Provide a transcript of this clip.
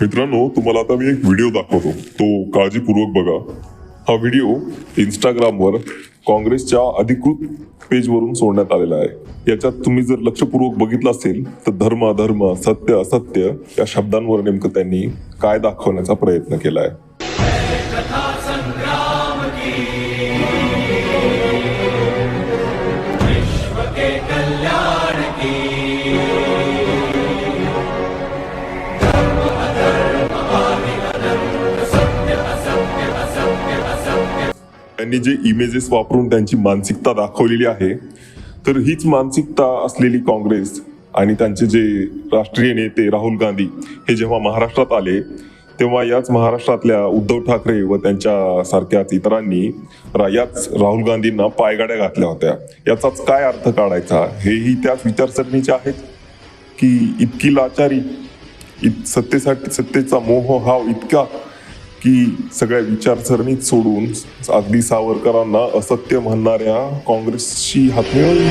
मित्रांनो तुम्हाला आता मी एक व्हिडिओ दाखवतो. तो काळजीपूर्वक बघा. हा व्हिडिओ इंस्टाग्रामवर काँग्रेसच्या अधिकृत पेजवरून सोडण्यात आलेला आहे. याच्यात तुम्ही जर लक्षपूर्वक बघितलं असेल तर धर्म अधर्म सत्य असत्य या शब्दांवर नेमकं त्यांनी काय दाखवण्याचा प्रयत्न केला आहे त्यांनी जे इमेजेस वापरून त्यांची मानसिकता दाखवलेली आहे तर हीच मानसिकता असलेली काँग्रेस आणि त्यांचे जे राष्ट्रीय नेते राहुल गांधी हे जेव्हा महाराष्ट्रात आले तेव्हा याच महाराष्ट्रातल्या उद्धव ठाकरे व त्यांच्या सारख्याच इतरांनी रा- याच राहुल गांधींना पायगाड्या घातल्या होत्या. याचाच काय अर्थ काढायचा? हेही त्याच विचारसरणीचे आहेत? की इतकी लाचारी इत- सत्तेसाठी सत्तेचा मोह हा इतका की सगळ्या विचारसरणीत सोडून अगदी सावरकरांना असत्य म्हणणाऱ्या काँग्रेसशी हात मिळवली